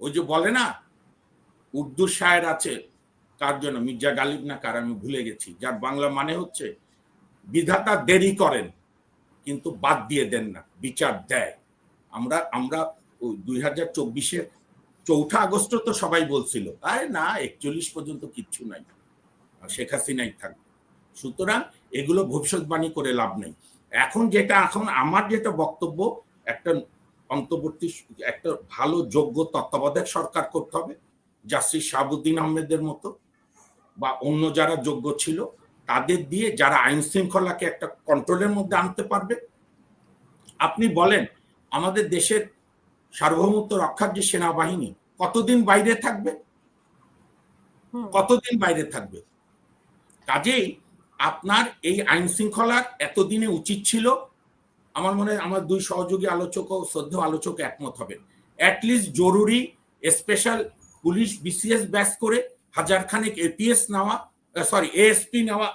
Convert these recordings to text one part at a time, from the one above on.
ওই যে বলে না, উর্দু শায়ের আছে, কার জন্য? মির্জা গালিব না কার? আমি ভুলে গেছি। যার বাংলা মানে হচ্ছে, বিধাতা দেরি করেন, কিন্তু বাদ দিয়ে দেন না, বিচার দেয়। আমরা আমরা ওই দুই হাজার চব্বিশের চৌঠা আগস্ট তো সবাই বলছিল, আরে না, একচল্লিশ পর্যন্ত কিচ্ছু নাই শেখ হাসিনাই থাকবে সুতরাং এগুলো ভবিষ্যৎবাণী করে লাভ নেই। এখন যেটা, এখন আমার যেটা বক্তব্য, একটা অন্তর্বর্তী একটা ভালো যোগ্য তত্ত্বাবধায়ক সরকার করতে হবে জাস্টিস শাহাবুদ্দিন আহমেদের মতো বা অন্য যারা যোগ্য ছিল তাদের দিয়ে যারা আইন শৃঙ্খলাকে একটা কন্ট্রোলের মধ্যে আনতে পারবে। আপনি বলেন আমাদের দেশের সার্বভৌমত্ব রক্ষার যে সেনাবাহিনী কতদিন বাইরে থাকবে? কতদিন বাইরে থাকবে? কাজেই আপনার এই আইন শৃঙ্খলার এতদিনে উচিত ছিল আমার মনে হয় আমার দুই সহযোগী আলোচক ও শ্রদ্ধ আলোচক একমত হবে। অ্যাটলিস্ট জরুরি স্পেশাল পুলিশ বিসিএস ব্যাস করে হাজার খানেক এপিএস নেওয়া সরি এএসপি নেওয়া,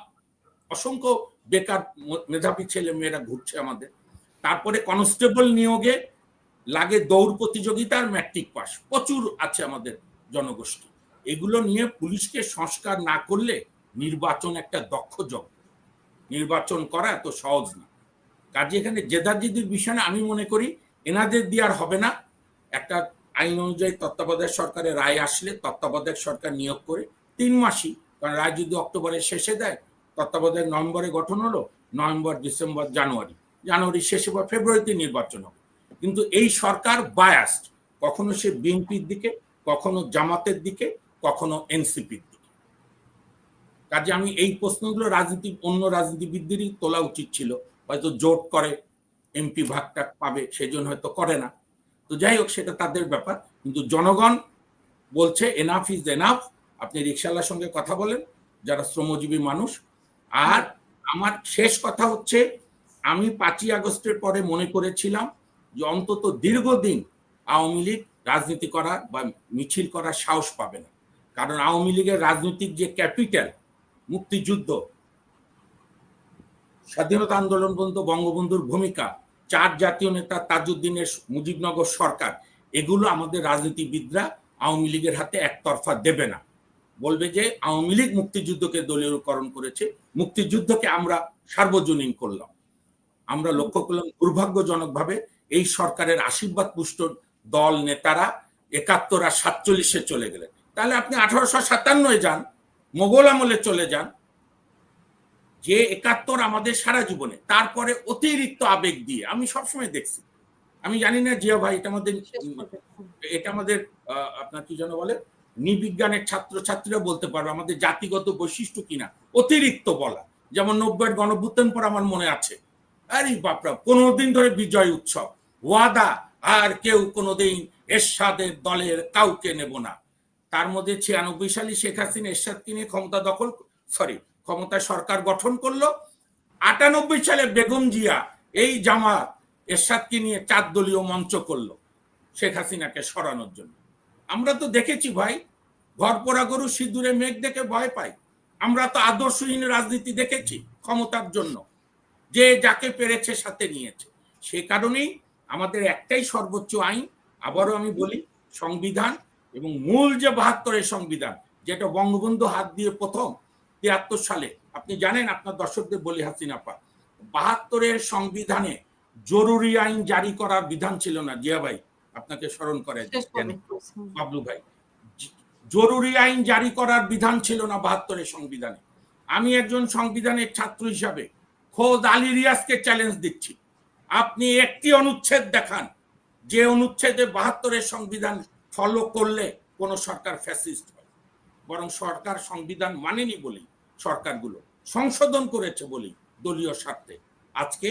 অসংখ্য বেকার মেধাবী ছেলে মেয়েরা ঘুরছে আমাদের। তারপরে কনস্টেবল নিয়োগে লাগে দৌড় প্রতিযোগিতা আর ম্যাট্রিক পাস প্রচুর আছে আমাদের জনগোষ্ঠী। এগুলো নিয়ে পুলিশকে সংস্কার না করলে নির্বাচন একটা দক্ষ যোগ নির্বাচন করা এত সহজ না। কাজে এখানে জেদাজিদির বিষয়ে আমি মনে করি এনাদের দিয়ে আর হবে না। একটা আইন অনুযায়ী তত্ত্বাবধায়ক সরকারের রায় আসলে তত্ত্বাবধায়ক সরকার নিয়োগ করে তিন মাসই, কারণ রায় যদি অক্টোবরের শেষে দেয়, তত্ত্বাবধায়ক নভেম্বরে গঠন হলো, নভেম্বর, ডিসেম্বর, জানুয়ারি। জানুয়ারি শেষে বা ফেব্রুয়ারিতে নির্বাচন হবে। কিন্তু এই সরকার বায়াস্ট কখনো সে বিএনপির দিকে, কখনো জামাতের দিকে, কখনো এনসিপির দিকে। কাজে আমি এই প্রশ্নগুলো রাজনীতি, অন্য রাজনীতিবিদদেরই তোলা উচিত ছিল। হয়তো জোট করে, এমপি ভাগটা পাবে, সেজন্য হয়তো করে না। তো যাই হোক, সেটা তাদের ব্যাপার। কিন্তু জনগণ বলছে এনাফ ইজ এনাফ আপনি রিক্সাওয়ালার সঙ্গে কথা বলেন, যারা শ্রমজীবী মানুষ। আর আমার শেষ কথা হচ্ছে, আমি পাঁচই আগস্টের পরে মনে করেছিলাম যে অন্তত দীর্ঘদিন আওয়ামী লীগ রাজনীতি করা বা মিছিল করার সাহস পাবে না। কারণ আওয়ামী লীগের রাজনৈতিক যে ক্যাপিটাল, মুক্তিযুদ্ধ স্বাধীনতা আন্দোলন পর্যন্ত বঙ্গবন্ধুর ভূমিকা, চার জাতীয় নেতা তাজউদ্দিনের মুজিবনগর সরকার, এগুলো আমাদের রাজনীতিবিদরা আওয়ামী লীগের হাতে একতরফা দেবে না। বলবে যে আওয়ামী লীগ মুক্তিযুদ্ধকে দলীয়করণ করেছে, মুক্তিযুদ্ধকে আমরা সার্বজনীন করলাম। আমরা লক্ষ্য করলাম দুর্ভাগ্যজনকভাবে এই সরকারের আশীর্বাদ পুষ্ট দল নেতারা একাত্তর আর সাতচল্লিশে চলে গেলেন। তাহলে আপনি আঠারোশো সাতান্নয় যান, মোগল আমলে চলে যান যে একাত্তর আমাদের সারা জীবনে তারপরে অতিরিক্ত আবেগ দিয়ে আমি সবসময় দেখছি। আমি জানি না জিয়া ভাই এটা আমাদের এটা আমাদের আপনার কি যেন বলে নিবিজ্ঞানের ছাত্রছাত্রীরা বলতে পারবে আমাদের জাতিগত বৈশিষ্ট্য কিনা অতিরিক্ত বলা। যেমন নব্বইয়ের গণভুত্থান পর আমার মনে আছে। আরে বাপরা পনেরো দিন ধরে বিজয় উৎসব। ওয়াদা আর কেউ কোনোদিন এরশাদের দলের কাউকে নেব না। তার মধ্যে ছিয়ানব্বই সালে শেখ হাসিনা এরশাদকে নিয়ে ক্ষমতা দখল সরি ক্ষমতায় সরকার গঠন করল। আটানব্বই সালে বেগম জিয়া এই জামাত এরশাদকে নিয়ে চার দলীয় মঞ্চ করল শেখ হাসিনাকে সরানোর জন্য। আমরা তো দেখেছি ভাই, ঘর পোড়া গরু সিঁদুরে মেঘ দেখে ভয় পাই আমরা তো আদর্শহীন রাজনীতি দেখেছি ক্ষমতার জন্য। যে যাকে পেরেছে সাথে নিয়েছে। সে কারণেই আমাদের একটাই সর্বোচ্চ আইন, আবারও আমি বলি, সংবিধান এবং মূল যে বাহাত্তরের সংবিধান, যেটা বঙ্গবন্ধু হাত দিয়ে প্রথম তিয়াত্তর সালে আপনি জানেন আপনার দর্শকদের বলি হাসিনা পা বাহাত্তরের সংবিধানে জরুরি আইন জারি করার বিধান ছিল না। জিয়া ভাই আপনাকে স্মরণ করে বাবলু ভাই জরুরি আইন জারি করার বিধান ছিল না বাহাত্তরের সংবিধানে। আমি একজন সংবিধানের ছাত্র হিসাবে খোদ আলী রিয়াজকে চ্যালেঞ্জ দিচ্ছি। আপনি একটি অনুচ্ছেদ দেখান যে অনুচ্ছেদে বাহাত্তরের সংবিধান ফলো করলে কোন সরকার ফ্যাসিস্ট হয়। বরং সরকার সংবিধান মানেনি বলেই সরকারগুলো সংশোধন করেছে বলেই দলীয় স্বার্থে আজকে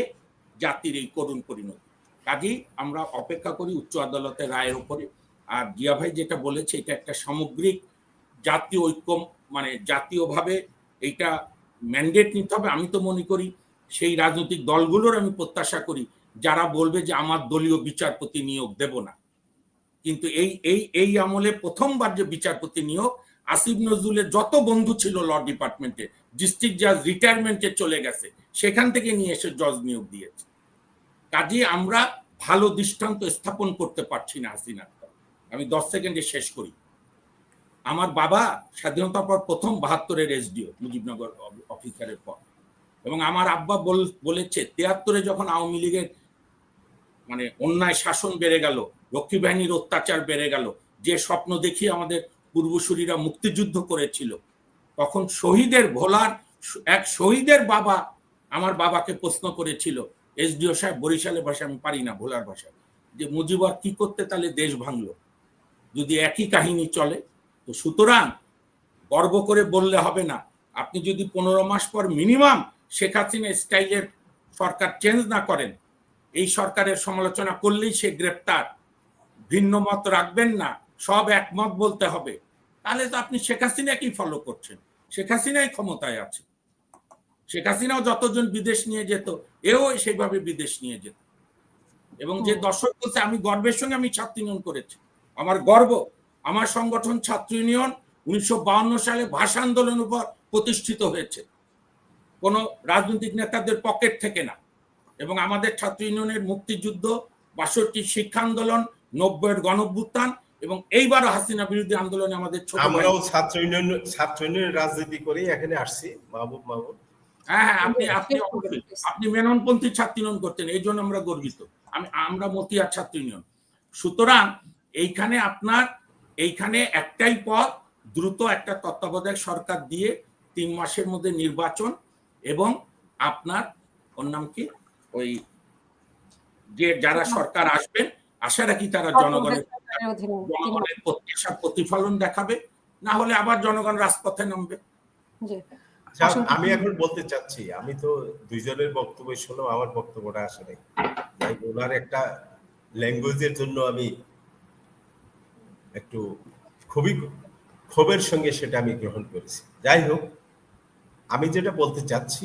জাতির এই করুণ পরিণতি। কাজেই আমরা অপেক্ষা করি উচ্চ আদালতের রায়ের উপরে। আর জিয়া ভাই যেটা বলেছে, এটা একটা সামগ্রিক জাতীয় ঐক্য মানে জাতীয়ভাবে এইটা ম্যান্ডেট নিতে হবে। আমি তো মনে করি সেই রাজনৈতিক দলগুলোর আমি প্রত্যাশা করি, যারা বলবে যে আমার দলীয় বিচারপতি নিয়োগ দেব না। কিন্তু এই এই এই আমলে প্রথমবার যে বিচারপতি নিয়োগ আসিফ নজরুলের যত বন্ধু ছিল ল ডিপার্টমেন্টে ডিস্ট্রিক্ট জাজ রিটায়ারমেন্টে চলে গেছে, সেখান থেকে নিয়ে এসে জজ নিয়োগ দিয়েছে। কাজে আমরা ভালো দৃষ্টান্ত স্থাপন করতে পারছি না হাসিনা আমি দশ সেকেন্ডে শেষ করি। আমার বাবা স্বাধীনতার পর প্রথম বাহাত্তরের এসডিও মুজিবনগর অফিসারের পর। এবং আমার আব্বা বল- বলেছে, তিয়াত্তরে যখন আওয়ামী লীগের মানে অন্যায় শাসন বেড়ে গেল, রক্ষী বাহিনীর অত্যাচার বেড়ে গেল, যে স্বপ্ন দেখিয়ে আমাদের পূর্বসূরীরা মুক্তিযুদ্ধ করেছিল। তখন শহীদের ভোলার এক শহীদের বাবা আমার বাবাকে প্রশ্ন করেছিল, এসডিও সাহেব, বরিশালের ভাষা আমি পারি না ভোলার ভাষা যে মুজিবর কি করতে তাহলে দেশ ভাঙলো? যদি একই কাহিনী চলে, তো সুতরাং গর্ব করে বললে হবে না, আপনি যদি পনেরো মাস পর মিনিমাম শেখ হাসিনা স্টাইলের সরকার চেঞ্জ না করেন, এই সরকারের সমালোচনা করলেই সে গ্রেপ্তার। ভিন্ন মত রাখবেন না সব একমত বলতে হবে। তাহলে তো আপনি শেখ হাসিনাকেই ফলো করছেন। শেখ হাসিনাই ক্ষমতায় আছে। শেখ হাসিনাও যতজন বিদেশ নিয়ে যেত এও সেইভাবে বিদেশ নিয়ে যেত। এবং যে দর্শক বলছে আমি গর্বের সঙ্গে আমি ছাত্র ইউনিয়ন করেছি। আমার গর্ব আমার সংগঠন ছাত্র ইউনিয়ন উনিশশো সালে ভাষা আন্দোলনের উপর প্রতিষ্ঠিত হয়েছে। কোনো রাজনৈতিক নেতাদের পকেট থেকে না। এবং আমাদের ছাত্র ইউনিয়নের মুক্তিযুদ্ধ বাষট্টি শিক্ষা আন্দোলন নব্বইয়ের গণভ্যুত্থান এবং এইবারও হাসিনা বিরোধী আন্দোলনে আমাদের ছোট আমরাও ছাত্র ইউনিয়ন ছাত্র ইউনিয়নের রাজনীতি করে এখানে আসছি মাহবুব মাহবুব। হ্যাঁ হ্যাঁ আপনি আপনি আপনি মেননপন্থী ছাত্র ইউনিয়ন করতেন এই জন্য আমরা গর্বিত। আমি আমরা মতিয়া ছাত্র ইউনিয়ন। সুতরাং এইখানে আপনার এইখানে একটাই পথ দ্রুত একটা তত্ত্বাবধায়ক সরকার দিয়ে তিন মাসের মধ্যে নির্বাচন এবং আপনার ওর নাম কি? ওই যে যারা সরকার আসবেন আশা রাখি তারা জনগণের জনগণের প্রত্যাশা প্রতিফলন দেখাবে না হলে আবার জনগণ রাজপথে নামবে। জি। আচ্ছা আমি এখন বলতে চাচ্ছি আমি তো দুইজনের বক্তব্য শুনলাম আমার বক্তব্যটা আসলে। তাই ওনার একটা ল্যাঙ্গুয়েজের জন্য আমি একটু খুবই ক্ষোভের সঙ্গে সেটা আমি গ্রহণ করেছি। যাই হোক আমি যেটা বলতে চাচ্ছি